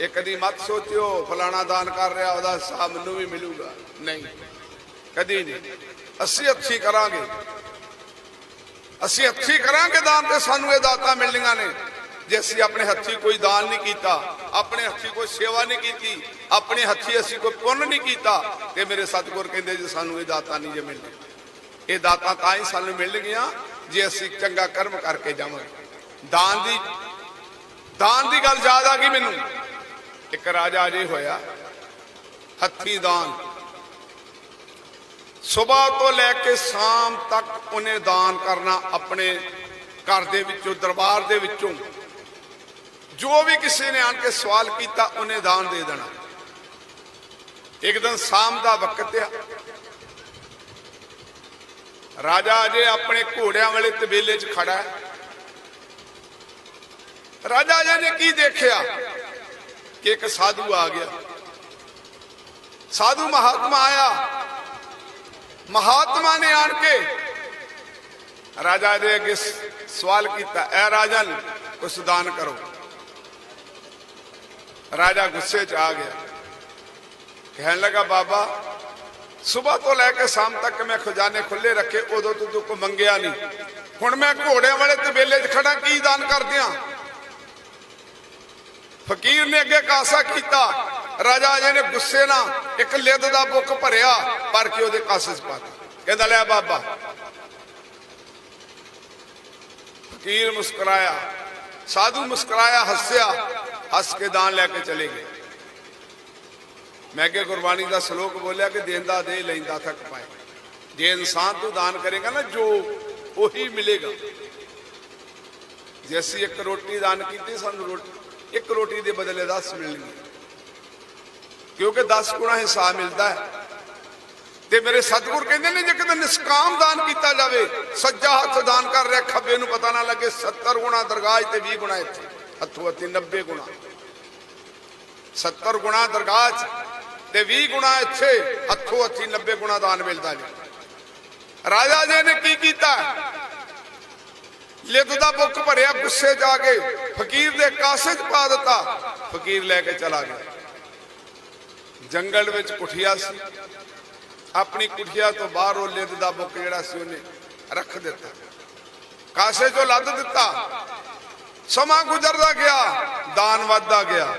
ਇਹ ਕਦੀ ਮਤ ਸੋਚਿਓ, ਫਲਾਣਾ ਦਾਨ ਕਰ ਰਿਹਾ, ਉਹਦਾ ਹਿਸਾਬ ਮੈਨੂੰ ਵੀ ਮਿਲੂਗਾ। ਨਹੀਂ, ਕਦੀ ਨਹੀਂ। ਅਸੀਂ ਅੱਛੀ ਕਰਾਂਗੇ। ਅਸੀਂ ਅੱਛੀ ਕਰਾਂਗੇ ਦਾਨ ਤੇ ਸਾਨੂੰ ਇਹ ਦਾਤਾਂ ਮਿਲਣੀਆਂ ਨੇ। ਜੇ ਅਸੀਂ ਆਪਣੇ ਹੱਥੀ ਕੋਈ ਦਾਨ ਨਹੀਂ ਕੀਤਾ, ਆਪਣੇ ਹੱਥੀ ਕੋਈ ਸੇਵਾ ਨਹੀਂ ਕੀਤੀ, ਆਪਣੇ ਹੱਥੀ ਅਸੀਂ ਕੋਈ ਪੁੰਨ ਨਹੀਂ ਕੀਤਾ, ਤੇ ਮੇਰੇ ਸਤਿਗੁਰ ਕਹਿੰਦੇ ਜੀ, ਸਾਨੂੰ ਇਹ ਦਾਤਾਂ ਨਹੀਂ ਜੇ ਮਿਲਣੀ ਇਹ ਦਾਤਾਂ ਤਾਂ ਹੀ ਸਾਨੂੰ ਮਿਲਣਗੀਆਂ, ਜੇ ਅਸੀਂ ਚੰਗਾ ਕਰਮ ਕਰਕੇ ਜਾਵਾਂਗੇ। ਦਾਨ ਦੀ ਦਾਨ ਦੀ ਗੱਲ ਯਾਦ ਆ ਗਈ ਮੈਨੂੰ। ਇੱਕ ਰਾਜਾ ਜੇ ਹੋਇਆ, ਹੱਥੀ ਦਾਨ। ਸਵੇਰ ਤੋਂ ਲੈ ਕੇ ਸ਼ਾਮ ਤੱਕ ਉਹਨੇ ਦਾਨ ਕਰਨਾ ਆਪਣੇ ਘਰ ਦੇ ਵਿੱਚੋਂ, ਦਰਬਾਰ ਦੇ ਵਿੱਚੋਂ। ਜੋ ਵੀ ਕਿਸੇ ਨੇ ਆਣ ਕੇ ਸਵਾਲ ਕੀਤਾ, ਉਹਨੇ ਦਾਨ ਦੇ ਦੇਣਾ। ਇੱਕ ਦਿਨ ਸ਼ਾਮ ਦਾ ਵਕਤ ਆ। ਰਾਜਾ ਅਜੇ ਆਪਣੇ ਘੋੜਿਆਂ ਵਾਲੇ ਤਬੇਲੇ 'ਚ ਖੜਾ ਹੈ। ਰਾਜਾ ਅਜੇ ਨੇ ਕੀ ਦੇਖਿਆ? ਕਿ ਇੱਕ ਸਾਧੂ ਆ ਗਿਆ ਸਾਧੂ ਮਹਾਤਮਾ ਆਇਆ ਮਹਾਤਮਾ ਨੇ ਆਣ ਕੇ ਰਾਜਾ ਦੇ ਅੱਗੇ ਸ- ਸਵਾਲ ਕੀਤਾ ਐ ਰਾਜਨ ਕੁਛ ਦਾਨ ਕਰੋ ਰਾਜਾ ਗੁੱਸੇ 'ਚ ਆ ਗਿਆ ਕਹਿਣ ਲੱਗਾ ਬਾਬਾ ਸਵੇਰ ਤੋਂ ਲੈ ਕੇ ਸ਼ਾਮ ਤੱਕ ਮੈਂ ਖਜ਼ਾਨੇ ਖੁੱਲੇ ਰੱਖੇ ਉਦੋਂ ਤੋਂ ਤੂੰ ਕੋ ਮੰਗਿਆ ਨਹੀਂ ਹੁਣ ਮੈਂ ਘੋੜਿਆਂ ਵਾਲੇ ਤਬੇਲੇ 'ਚ ਖੜਾ ਕੀ ਦਾਨ ਕਰਦਿਆਂ ਫਕੀਰ ਨੇ ਅੱਗੇ ਕਾਸਾ ਕੀਤਾ। ਰਾਜਾ ਜੀ ਨੇ ਗੁੱਸੇ ਨਾਲ ਇੱਕ ਲਿੱਦ ਦਾ ਬੁੱਕ ਭਰਿਆ ਪਰ ਕੇ ਉਹਦੇ ਕਾਸੇ 'ਚ ਪਾ ਦਿੱਤਾ। ਕਹਿੰਦਾ, ਲੈ ਬਾਬਾ। ਫਕੀਰ ਮੁਸਕਰਾਇਆ। ਸਾਧੂ ਮੁਸਕਰਾਇਆ, ਹੱਸਿਆ, ਹੱਸ ਕੇ ਦਾਨ ਲੈ ਕੇ ਚਲੇ ਗਏ। ਮੈਂ ਕਿ ਗੁਰਬਾਣੀ ਦਾ ਸ਼ਲੋਕ ਬੋਲਿਆ ਕਿ ਦੇਂਦਾ ਦੇ, ਲੈਂਦਾ ਥੱਕ ਪਾਏ। ਜੇ ਇਨਸਾਨ ਤੂੰ ਦਾਨ ਕਰੇਗਾ ਨਾ, ਜੋ ਉਹੀ ਮਿਲੇਗਾ। ਜੇ ਅਸੀਂ ਇੱਕ ਰੋਟੀ ਦਾਨ ਕੀਤੀ, ਸਾਨੂੰ ਰੋਟੀ ਇੱਕ ਰੋਟੀ ਦੇ ਬਦਲੇ 10 ਮਿਲਣਗੇ ਕਿਉਂਕਿ 10 ਗੁਣਾ ਹਿਸਾਬ ਮਿਲਦਾ ਹੈ। ਤੇ ਮੇਰੇ ਸਤਿਗੁਰ ਕਹਿੰਦੇ ਨੇ, ਜੇ ਕਿਤੇ ਨਿਸਕਾਮ ਦਾਨ ਕੀਤਾ ਜਾਵੇ, ਸੱਜਾ ਹੱਥ ਦਾਨ ਕਰ ਰਿਹਾ, ਖੱਬੇ ਨੂੰ ਪਤਾ ਨਾ ਲੱਗੇ 70 ਗੁਣਾ ਦਰਗਾਹ ਤੇ 20 ਗੁਣਾ ਇੱਥੇ, ਹੱਥੋਂ ਹੱਥੀ 90 ਗੁਣਾ। 70 ਗੁਣਾ ਦਰਗਾਹ ਤੇ 20 ਗੁਣਾ ਇੱਥੇ, ਹੱਥੋਂ ਹੱਥੀ 90 ਗੁਣਾ ਦਾਨ ਮਿਲਦਾ ਜੀ। ਰਾਜਾ ਜੀ ਨੇ ਕੀ ਕੀਤਾ? ਲਿੱਦ ਦਾ ਬੁੱਕ ਭਰਿਆ ਗੁੱਸੇ ਜਾ ਕੇ ਫਕੀਰ ਦੇ ਕਾਸੇ 'ਚ ਪਾ ਦਿੱਤਾ, ਫਕੀਰ ਲੈ ਕੇ ਚਲਾ ਗਿਆ। ਜੰਗਲ ਵਿੱਚ ਕੁਠੀਆ ਸੀ। ਆਪਣੀ ਕੁਠੀਆ ਤੋਂ ਬਾਹਰ ਉਹ ਲਿੱਦ ਦਾ ਬੁੱਕ ਜਿਹੜਾ ਸੀ ਉਹਨੇ ਰੱਖ ਦਿੱਤਾ। ਕਾਸੇ 'ਚੋਂ ਲੱਦ ਦਿੱਤਾ। ਸਮਾਂ ਗੁਜ਼ਰਦਾ ਗਿਆ, ਦਾਨ ਵੱਧਦਾ ਗਿਆ।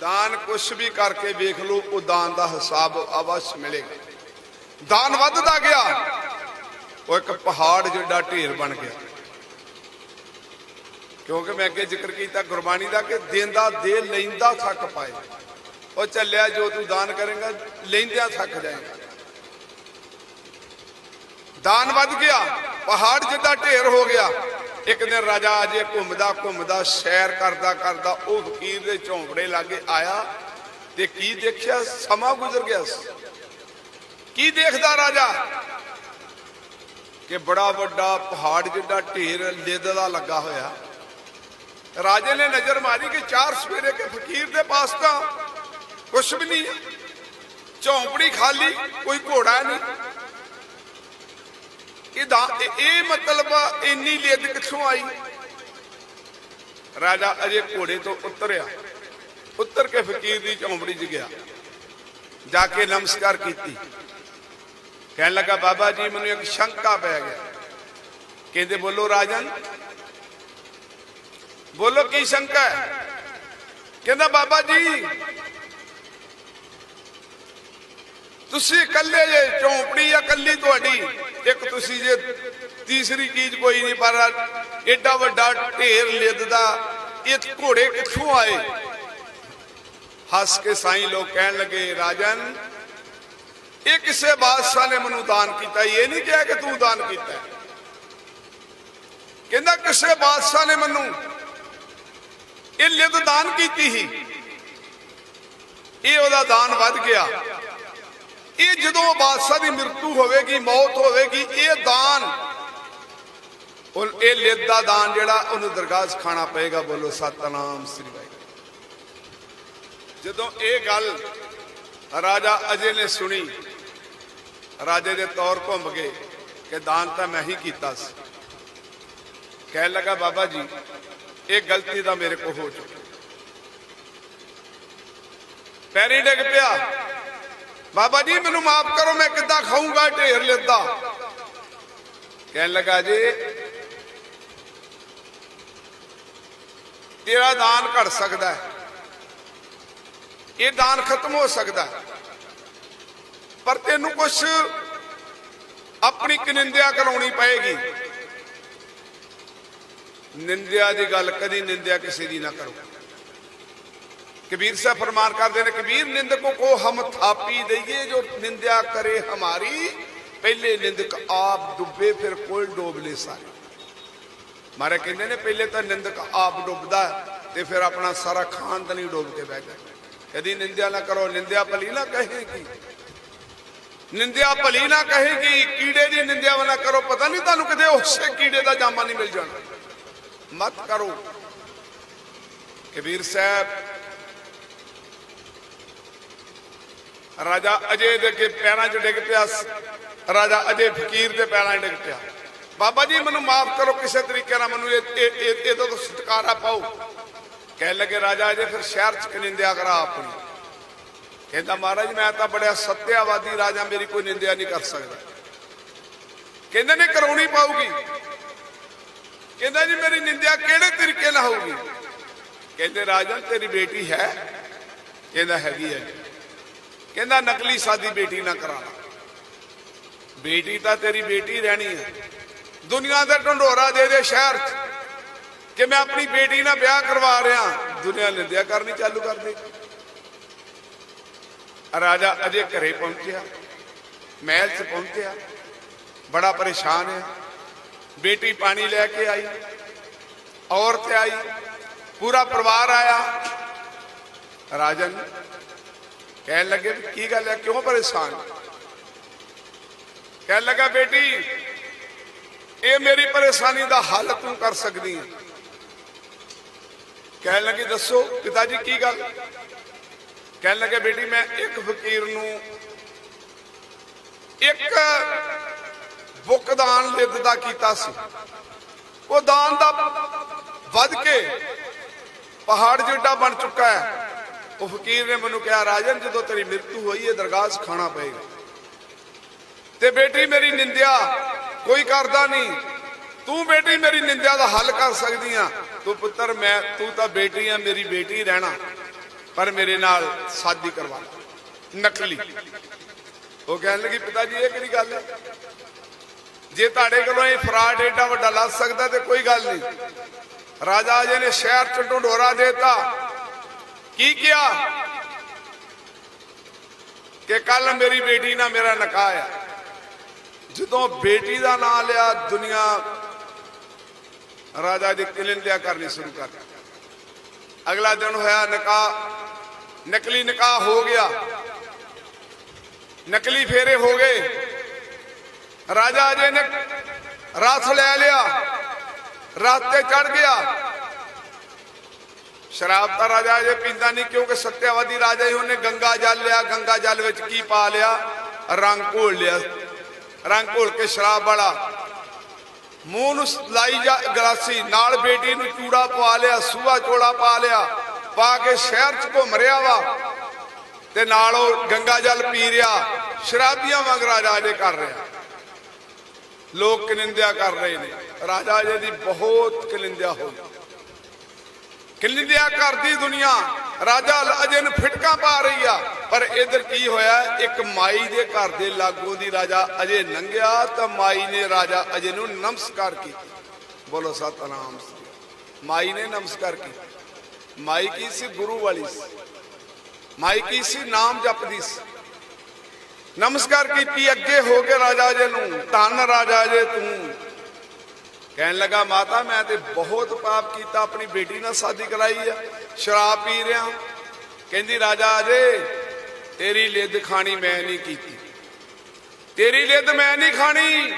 ਦਾਨ ਕੁਛ ਵੀ ਕਰਕੇ ਵੇਖ ਲਓ, ਉਹ ਦਾਨ ਦਾ ਹਿਸਾਬ ਅਵਸ਼ ਮਿਲੇਗਾ। ਦਾਨ ਵੱਧਦਾ ਗਿਆ। ਉਹ ਇੱਕ ਪਹਾੜ ਜਿੱਡਾ ਢੇਰ ਬਣ ਗਿਆ। ਕਿਉਂਕਿ ਮੈਂ ਅੱਗੇ ਜ਼ਿਕਰ ਕੀਤਾ, ਗੁਰਬਾਣੀ ਦਾ ਕਿ ਦੇਂਦਾ ਦੇ, ਲੈਂਦਾ ਥੱਕ ਪਾਏ। ਉਹ ਚੱਲਿਆ ਜੋ ਤੂੰ ਦਾਨ ਕਰੇਗਾ, ਲੈਂਦਿਆਂ ਥੱਕ ਜਾਏਗਾ। ਦਾਨ ਵੱਧ ਗਿਆ, ਪਹਾੜ ਜਿੱਦਾਂ ਢੇਰ ਹੋ ਗਿਆ। ਇੱਕ ਦਿਨ ਰਾਜਾ ਅਜੇ ਘੁੰਮਦਾ ਘੁੰਮਦਾ, ਸੈਰ ਕਰਦਾ ਕਰਦਾ, ਉਹ ਫਕੀਰ ਦੇ ਝੌਂਪੜੇ ਲਾਗੇ ਆਇਆ ਤੇ ਕੀ ਦੇਖਿਆ? ਸਮਾਂ ਗੁਜ਼ਰ ਗਿਆ ਕੀ ਦੇਖਦਾ ਰਾਜਾ? ਕਿ ਬੜਾ ਵੱਡਾ ਪਹਾੜ ਜਿੱਡਾ ਢੇਰ ਲਿੱਦ ਦਾ ਲੱਗਾ ਹੋਇਆ। ਰਾਜੇ ਨੇ ਨਜ਼ਰ ਮਾਰੀ ਕਿ ਚਾਰ ਸਵੇਰੇ ਕੇ ਫਕੀਰ ਦੇ ਪਾਸ ਤਾਂ ਕੁਛ ਵੀ ਨਹੀਂ ਝੌਂਪੜੀ ਖਾਲੀ, ਕੋਈ ਘੋੜਾ ਨਹੀਂ। ਇਹਦਾ ਇਹ- ਮਤਲਬ ਇੰਨੀ ਲਿੱਦ ਕਿੱਥੋਂ ਆਈ? ਰਾਜਾ ਅਜੇ ਘੋੜੇ ਤੋਂ ਉਤਰਿਆ। ਉਤਰ ਕੇ ਫਕੀਰ ਦੀ ਝੌਂਪੜੀ 'ਚ ਗਿਆ। ਜਾ ਕੇ ਨਮਸਕਾਰ ਕੀਤੀ। ਕਹਿਣ ਲੱਗਾ, ਬਾਬਾ ਜੀ, ਮੈਨੂੰ ਇੱਕ ਸ਼ੰਕਾ ਪੈ ਗਿਆ। ਕਹਿੰਦੇ, ਬੋਲੋ ਰਾਜਨ। ਬੋਲੋ, ਕੀ ਸ਼ੰਕਾ ਹੈ? ਕਹਿੰਦਾ, ਬਾਬਾ ਜੀ, ਤੁਸੀਂ ਇਕੱਲੇ ਜੇ ਝੌਂਪੜੀ ਆ, ਇਕੱਲੀ ਤੁਹਾਡੀ। ਇੱਕ ਤੁਸੀਂ ਜੇ ਤੀਸਰੀ ਚੀਜ਼ ਕੋਈ ਨਹੀਂ, ਪਰ ਏਡਾ ਵੱਡਾ ਢੇਰ ਲਿੱਦ ਦਾ ਇਹ ਘੋੜੇ ਕਿੱਥੋਂ ਆਏ? ਹੱਸ ਕੇ ਸਾਈਂ ਲੋਕ ਕਹਿਣ ਲੱਗੇ, ਰਾਜਨ ਇਹ ਕਿਸੇ ਬਾਦਸ਼ਾਹ ਨੇ ਮੈਨੂੰ ਦਾਨ ਕੀਤਾ, ਇਹ ਨਹੀਂ ਕਿਹਾ ਕਿ ਤੂੰ ਦਾਨ ਕੀਤਾ। ਕਹਿੰਦਾ ਕਿਸੇ ਬਾਦਸ਼ਾਹ ਨੇ ਮੈਨੂੰ ਇਹ ਲਿੱਦ ਦਾਨ ਕੀਤੀ ਸੀ। ਇਹ ਉਹਦਾ ਦਾਨ ਵੱਧ ਗਿਆ। ਇਹ ਜਦੋਂ ਬਾਦਸ਼ਾਹ ਦੀ ਮ੍ਰਿਤੂ ਹੋਵੇਗੀ, ਮੌਤ ਹੋਵੇਗੀ, ਇਹ ਦਾਨ ਉਹ ਇਹ ਲਿੱਦ ਦਾ ਦਾਨ ਜਿਹੜਾ ਉਹਨੂੰ ਦਰਗਾਹ 'ਚ ਖਾਣਾ ਪਏਗਾ, ਬੋਲੋ ਸਤਨਾਮ ਸ੍ਰੀ ਵਾਹਿਗੁਰੂ। ਜਦੋਂ ਇਹ ਗੱਲ ਰਾਜਾ ਅਜੇ ਨੇ ਸੁਣੀ ਰਾਜੇ ਦੇ ਤੌਰ ਘੁੰਮ ਗਏ ਕਿ ਦਾਨ ਤਾਂ ਮੈਂ ਹੀ ਕੀਤਾ ਸੀ। ਕਹਿਣ ਲੱਗਾ, ਬਾਬਾ ਜੀ, ਇਹ ਗਲਤੀ ਦਾ ਮੇਰੇ ਕੋ ਹੋ ਚੁੱਕੀ। ਪੈਰੀ ਡਿੱਗ ਪਿਆ। ਬਾਬਾ ਜੀ, ਮੈਨੂੰ ਮਾਫ ਕਰੋ, ਮੈਂ ਕਿੱਦਾਂ ਖਾਊਂਗਾ ਢੇਰ ਲੈਂਦਾ? ਕਹਿਣ ਲੱਗਾ ਜੀ, ਤੇਰਾ ਦਾਨ ਘਟ ਸਕਦਾ ਹੈ। ਇਹ ਦਾਨ ਖਤਮ ਹੋ ਸਕਦਾ ਹੈ। ਪਰ ਤੈਨੂੰ ਕੁਛ ਆਪਣੀ ਕਨਿੰਦਿਆ ਕਰਾਉਣੀ ਪਏਗੀ। ਨਿੰਦਿਆ ਦੀ ਗੱਲ ਕਦੀ ਨਿੰਦਿਆ ਕਿਸੇ ਦੀ ਨਾ ਕਰੋ। ਕਬੀਰ ਸਾਹਿਬ ਫਰਮਾਨ ਕਰਦੇ ਨੇ, ਕਬੀਰ, ਨਿੰਦਕੋ ਕੋ ਹਮ ਥਾਪੀ ਦਈਏ, ਜੋ ਨਿੰਦਿਆ ਕਰੇ ਹਮਾਰੀ, ਪਹਿਲੇ ਨਿੰਦਕ ਆਪ ਡੁੱਬੇ, ਫਿਰ ਕੋਲ ਡੋਬ ਲੈ ਸਾਰੇ। ਮਾਰੇ ਕਹਿੰਦੇ ਨੇ, ਪਹਿਲੇ ਤਾਂ ਨਿੰਦਕ ਆਪ ਡੁੱਬਦਾ ਤੇ ਫਿਰ ਆਪਣਾ ਸਾਰਾ ਖਾਨਦਾਨ ਹੀ ਡੋਬ ਕੇ ਬਹਿ ਜਾਂਦਾ ਕਦੀ ਨਿੰਦਿਆ ਨਾ ਕਰੋ, ਨਿੰਦਿਆ ਭਲੀ ਨਾ ਕਹੇ ਕੀ ਨਿੰਦਿਆ ਭਲੀ ਨਾ ਕਹੇਗੀ ਕੀੜੇ ਦੀ ਨਿੰਦਿਆ ਨਾ ਕਰੋ। ਪਤਾ ਨਹੀਂ ਤੁਹਾਨੂੰ ਕਿਤੇ ਉਸੇ ਕੀੜੇ ਦਾ ਜਾਮਾ ਨਹੀਂ ਮਿਲ ਜਾਣਾ। ਮਤ ਕਰੋ ਕਬੀਰ ਸਾਹਿਬ, ਰਾਜਾ ਅਜੇ ਦੇ ਕੇ ਪੈਰਾਂ 'ਚ ਡਿੱਗ ਪਿਆ ਰਾਜਾ ਅਜੇ ਫਕੀਰ ਦੇ ਪੈਰਾਂ 'ਚ ਡਿੱਗ ਪਿਆ। ਬਾਬਾ ਜੀ, ਮੈਨੂੰ ਮਾਫ ਕਰੋ, ਕਿਸੇ ਤਰੀਕੇ ਨਾਲ ਮੈਨੂੰ ਇਹ ਇਹ ਇਹ- ਤੋਂ ਛੁਟਕਾਰਾ ਪਾਓ। ਕਹਿ ਲੱਗੇ, ਰਾਜਾ ਅਜੇ ਫਿਰ ਸ਼ਹਿਰ 'ਚ ਨਿੰਦਿਆ ਕਰਾ ਆਪਣੀ? ਕਹਿੰਦਾ ਮਹਾਰਾਜ, ਮੈਂ ਤਾਂ ਬੜਿਆ ਸੱਤਿਆਵਾਦੀ ਰਾਜਾ, ਮੇਰੀ ਕੋਈ ਨਿੰਦਿਆ ਨਹੀਂ ਕਰ ਸਕਦਾ। ਕਹਿੰਦੇ ਨੇ ਕਰਾਉਣੀ ਪਾਊਗੀ। ਕਹਿੰਦਾ ਜੀ, ਮੇਰੀ ਨਿੰਦਿਆ ਕਿਹੜੇ ਤਰੀਕੇ ਨਾਲ ਹੋਊਗੀ? ਕਹਿੰਦੇ, ਰਾਜਾ, ਤੇਰੀ ਬੇਟੀ ਹੈ। ਕਹਿੰਦਾ, ਹੈਗੀ ਹੈ ਕਹਿੰਦਾ, ਨਕਲੀ ਸਾਦੀ ਬੇਟੀ ਨਾ ਕਰਾਣਾ ਬੇਟੀ ਤਾਂ ਤੇਰੀ ਬੇਟੀ ਰਹਿਣੀ ਹੈ। ਦੁਨੀਆ ਦਾ ਢੰਡੋਰਾ ਦੇ ਦੇ ਸ਼ਹਿਰ 'ਚ। ਕਿ ਮੈਂ ਆਪਣੀ ਬੇਟੀ ਨਾਲ ਵਿਆਹ ਕਰਵਾ ਰਿਹਾ। ਦੁਨੀਆ ਨਿੰਦਿਆ ਕਰਨੀ ਚਾਲੂ ਕਰ ਦੇ। ਰਾਜਾ ਅਜੇ ਘਰੇ ਪਹੁੰਚਿਆ, ਮਹਿਲ 'ਚ ਪਹੁੰਚਿਆ, ਬੜਾ ਪਰੇਸ਼ਾਨ ਹੈ। ਬੇਟੀ ਪਾਣੀ ਲੈ ਕੇ ਆਈ, ਔਰਤ ਆਈ, ਪੂਰਾ ਪਰਿਵਾਰ ਆਇਆ। ਰਾਜਨ ਕਹਿਣ ਲੱਗੇ ਵੀ ਕੀ ਗੱਲ ਹੈ, ਕਿਉਂ ਪਰੇਸ਼ਾਨ? ਕਹਿਣ ਲੱਗਾ, ਬੇਟੀ, ਇਹ ਮੇਰੀ ਪਰੇਸ਼ਾਨੀ ਦਾ ਹੱਲ ਤੂੰ ਕਰ ਸਕਦੀ ਹੈ। ਕਹਿਣ ਲੱਗੇ, ਦੱਸੋ, ਪਿਤਾ ਜੀ, ਕੀ ਗੱਲ? ਕਹਿਣ ਲੱਗੇ, ਬੇਟੀ, ਮੈਂ ਇੱਕ ਫਕੀਰ ਨੂੰ ਇੱਕ ਬੁੱਕ ਦਾਨ ਲਿੱਤ ਦਾ ਕੀਤਾ ਸੀ। ਉਹ ਦਾਨ ਦਾ ਵੱਧ ਕੇ ਪਹਾੜ ਜਿੱਡਾ ਬਣ ਚੁੱਕਾ ਹੈ। ਉਹ ਫਕੀਰ ਨੇ ਮੈਨੂੰ ਕਿਹਾ, ਰਾਜਨ, ਜਦੋਂ ਤੇਰੀ ਮ੍ਰਿਤੂ ਹੋਈ ਹੈ ਦਰਗਾਹ 'ਚ ਖਾਣਾ ਪਏਗਾ। ਤੇ ਬੇਟੀ, ਮੇਰੀ ਨਿੰਦਿਆ ਕੋਈ ਕਰਦਾ ਨਹੀਂ। ਤੂੰ ਬੇਟੀ, ਮੇਰੀ ਨਿੰਦਿਆ ਦਾ ਹੱਲ ਕਰ ਸਕਦੀ ਆ। ਤੂੰ ਪੁੱਤਰ, ਮੈਂ, ਤੂੰ ਤਾਂ ਬੇਟੀ ਆ, ਮੇਰੀ ਬੇਟੀ ਰਹਿਣਾ। ਪਰ ਮੇਰੇ ਨਾਲ ਸਾਦੀ ਕਰਵਾ ਨਕਲੀ। ਉਹ ਕਹਿਣ ਲੱਗੀ, ਪਿਤਾ ਜੀ, ਇਹ ਕਿਹੜੀ ਗੱਲ ਹੈ? ਜੇ ਤੁਹਾਡੇ ਕੋਲੋਂ ਇਹ ਫਰਾਡ ਏਡਾ ਵੱਡਾ ਲੱਗ ਸਕਦਾ ਤੇ ਕੋਈ ਗੱਲ ਨਹੀਂ। ਰਾਜਾ ਜੀ ਨੇ ਸ਼ਹਿਰ ਚ ਢੰਡੋਰਾ ਦੇਤਾ। ਕੀ ਕਿਹਾ? ਕਿ ਕੱਲ ਮੇਰੀ ਬੇਟੀ ਨਾਲ ਮੇਰਾ ਨਿਕਾਹ ਹੈ ਜਦੋਂ ਬੇਟੀ ਦਾ ਨਾਂ ਲਿਆ, ਦੁਨੀਆ ਰਾਜਾ ਦੀ ਕਿਲਿੰਦਿਆ ਕਰਨੀ ਸ਼ੁਰੂ ਕਰ ਅਗਲਾ ਦਿਨ ਹੋਇਆ ਨਿਕਾਹ ਨਕਲੀ ਨਿਕਾਹ ਹੋ ਗਿਆ। ਨਕਲੀ ਫੇਰੇ ਹੋ ਗਏ। ਰਾਜਾ ਜੀ ਨੇ ਰਸ ਲੈ ਲਿਆ। ਰਸ ਤੇ ਚੜ ਗਿਆ। ਸ਼ਰਾਬ ਤਾਂ ਰਾਜਾ ਅਜੇ ਪੀਂਦਾ ਨਹੀਂ ਕਿਉਂਕਿ ਸਤਿਆਵਾਦੀ ਰਾਜਾ ਹੀ ਉਹਨੇ ਗੰਗਾ ਜਲ ਲਿਆ। ਗੰਗਾ ਜਲ ਵਿੱਚ ਕੀ ਪਾ ਲਿਆ? ਰੰਗ ਘੋਲ ਲਿਆ। ਰੰਗ ਘੋਲ ਕੇ ਸ਼ਰਾਬ ਵਾਲਾ। ਮੂੰਹ ਨੂੰ ਲਾਈ ਜਾ ਗਲਾਸੀ। ਨਾਲ ਬੇਟੀ ਨੂੰ ਚੂੜਾ ਪਵਾ ਲਿਆ। ਸੂਹਾ ਚੋਲਾ ਪਾ ਲਿਆ। ਪਾ ਕੇ ਸ਼ਹਿਰ ਚ ਘੁੰਮ ਰਿਹਾ ਵਾ ਤੇ ਨਾਲ ਉਹ ਗੰਗਾ ਜਲ ਪੀ ਰਿਹਾ, ਸ਼ਰਾਬੀਆਂ ਵਾਂਗ ਰਾਜਾ ਜੇ ਕਰ ਰਿਹਾ। ਲੋਕ ਕਨਿੰਦਿਆ ਕਰ ਰਹੇ ਨੇ। ਰਾਜਾ ਜੀ ਦੀ ਬਹੁਤ ਕਲਿੰਦਿਆ ਹੋਈ। ਕਲਿੰਦਿਆ ਕਰਦੀ ਦੁਨੀਆ, ਰਾਜਾ ਅਜੇ ਨੂੰ ਫਿਟਕਾ ਪਾ ਰਹੀ ਆ। ਪਰ ਇਧਰ ਕੀ ਹੋਇਆ, ਇੱਕ ਮਾਈ ਦੇ ਘਰ ਦੇ ਲਾਗੋਂ ਦੀ ਰਾਜਾ ਅਜੇ ਲੰਘਿਆ ਤਾਂ ਮਾਈ ਨੇ ਰਾਜਾ ਅਜੇ ਨੂੰ ਨਮਸਕਾਰ ਕੀਤਾ। ਬੋਲੋ ਸਤਨਾਮ। ਸ੍ਰੀ ਮਾਈ ਨੇ ਨਮਸਕਾਰ ਕੀਤਾ। ਮਾਈ ਕੀ ਸੀ ਗੁਰੂ ਵਾਲੀ ਸੀ। ਮਾਈ ਕੀ ਸੀ ਨਾਮ ਜਪਦੀ ਸੀ। ਨਮਸਕਾਰ ਕੀਤੀ ਅੱਗੇ ਹੋ ਕੇ ਰਾਜਾ ਜੀ ਨੂੰ, ਧੰਨ ਰਾਜਾ ਜੀ ਤੂੰ। ਕਹਿਣ ਲੱਗਾ, ਮਾਤਾ, ਮੈਂ ਤੇ ਬਹੁਤ ਪਾਪ ਕੀਤਾ, ਆਪਣੀ ਬੇਟੀ ਨਾਲ ਸ਼ਾਦੀ ਕਰਾਈ ਆ, ਸ਼ਰਾਬ ਪੀ ਰਿਹਾ ਕਹਿੰਦੀ, ਰਾਜਾ ਅਜੇ, ਤੇਰੀ ਲਿੱਦ ਖਾਣੀ ਮੈਂ ਨਹੀਂ ਕੀਤੀ। ਤੇਰੀ ਲਿੱਦ ਮੈਂ ਨਹੀਂ ਖਾਣੀ,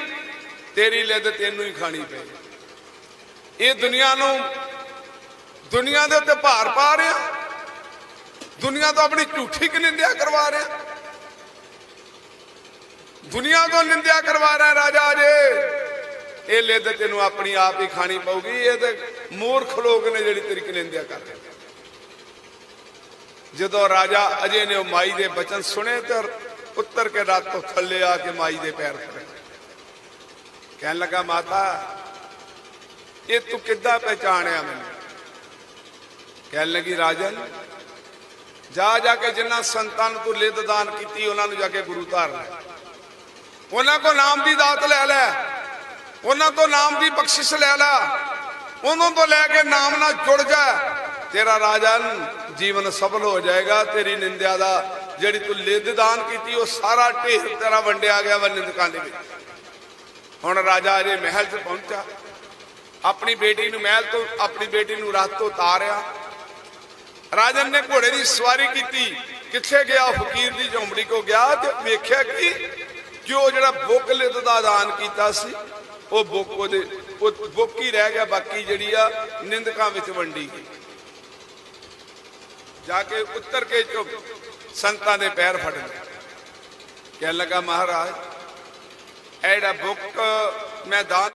ਤੇਰੀ ਲਿੱਦ ਤੈਨੂੰ ਹੀ ਖਾਣੀ ਪਈ। ਇਹ ਦੁਨੀਆ ਨੂੰ ਦੁਨੀਆ ਦੇ ਉੱਤੇ ਭਾਰ ਪਾ ਰਿਹਾ। ਦੁਨੀਆ ਤੋਂ ਆਪਣੀ ਝੂਠੀ ਕਿ ਨਿੰਦਿਆ ਕਰਵਾ ਰਿਹਾ। ਦੁਨੀਆ ਤੋਂ ਨਿੰਦਿਆ ਕਰਵਾ ਰਿਹਾ ਰਾਜਾ ਜੇ ਇਹ ਲਿੱਦ ਤੈਨੂੰ ਆਪਣੀ ਆਪ ਹੀ ਖਾਣੀ ਪਊਗੀ। ਇਹ ਤੇ ਮੂਰਖ ਲੋਕ ਨੇ ਜਿਹੜੀ ਤੇਰੀ ਨਿੰਦਿਆ ਕਰਦੇ ਜਦੋਂ ਰਾਜਾ ਅਜੇ ਨੇ ਉਹ ਮਾਈ ਦੇ ਬਚਨ ਸੁਣੇ ਤੇ ਉੱਤਰ ਕੇ ਰਾਤ ਤੋਂ ਥੱਲੇ ਆ ਕੇ ਮਾਈ ਦੇ ਪੈਰ ਫੜੇ ਕਹਿਣ ਲੱਗਾ, ਮਾਤਾ, ਇਹ ਤੂੰ ਕਿੱਦਾਂ ਪਹਿਚਾਣਿਆ ਮੈਨੂੰ? ਕਹਿਣ ਲੱਗੀ, ਰਾਜਨ, ਜਾ ਜਾ ਕੇ ਜਿਨ੍ਹਾਂ ਸੰਤਾਂ ਨੂੰ ਤੂੰ ਲਿੱਦ ਦਾਨ ਕੀਤੀ, ਉਹਨਾਂ ਨੂੰ ਜਾ ਕੇ ਗੁਰੂ ਧਾਰ ਲੈ। ਉਹਨਾਂ ਕੋ ਨਾਮ ਦੀ ਦਾਤ ਲੈ ਲੈ। ਉਹਨਾਂ ਤੋਂ ਨਾਮ ਦੀ ਬਖਸ਼ਿਸ਼ ਲੈ ਲੈ। ਉਹਨਾਂ ਤੋਂ ਲੈ ਕੇ ਨਾਮ ਨਾਲ ਜੁੜ ਜਾ। ਤੇਰਾ ਰਾਜਨ ਜੀਵਨ ਸਫਲ ਹੋ ਜਾਏਗਾ। ਤੇਰੀ ਨਿੰਦਿਆ ਦਾ ਜਿਹੜੀ ਤੂੰ ਲਿੱਦ ਦਾਨ ਕੀਤੀ, ਉਹ ਸਾਰਾ ਢੇਰ ਤੇਰਾ ਵੰਡਿਆ ਗਿਆ ਵਾ ਨਿੰਦਕਾਂ ਦੇ ਵਿੱਚ। ਹੁਣ ਰਾਜਾ ਅਜੇ ਮਹਿਲ 'ਚ ਪਹੁੰਚਾ। ਆਪਣੀ ਬੇਟੀ ਨੂੰ ਮਹਿਲ ਤੋਂ, ਆਪਣੀ ਬੇਟੀ ਨੂੰ ਰਾਤ ਤੋਂ ਉਤਾਰਿਆ। ਰਾਜਨ ਨੇ ਘੋੜੇ ਦੀ ਸਵਾਰੀ ਕੀਤੀ ਕਿੱਥੇ ਗਿਆ ਫਕੀਰ ਦੀ ਝੌਂਪੜੀ ਕੋ ਗਿਆ ਤੇ ਵੇਖਿਆ ਕਿ ਕਿ ਉਹ ਜਿਹੜਾ ਬੁੱਕ ਲਿੱਦ ਦਾ ਦਾਨ ਕੀਤਾ ਸੀ ਉਹ ਬੁੱਕ ਉਹਦੇ ਉਹ ਬੁੱਕ ਹੀ ਰਹਿ ਗਿਆ ਬਾਕੀ ਜਿਹੜੀ ਆ ਨਿੰਦਕਾਂ ਵਿੱਚ ਵੰਡੀ ਗਈ ਜਾ ਕੇ ਉੱਤਰ ਕੇ ਚੁੱਪ ਸੰਤਾਂ ਦੇ ਪੈਰ ਫੜ ਲਏ ਕਹਿਣ ਲੱਗਾ ਮਹਾਰਾਜ ਐਡਾ ਬੁੱਕ ਮੈਂ ਦਾਨ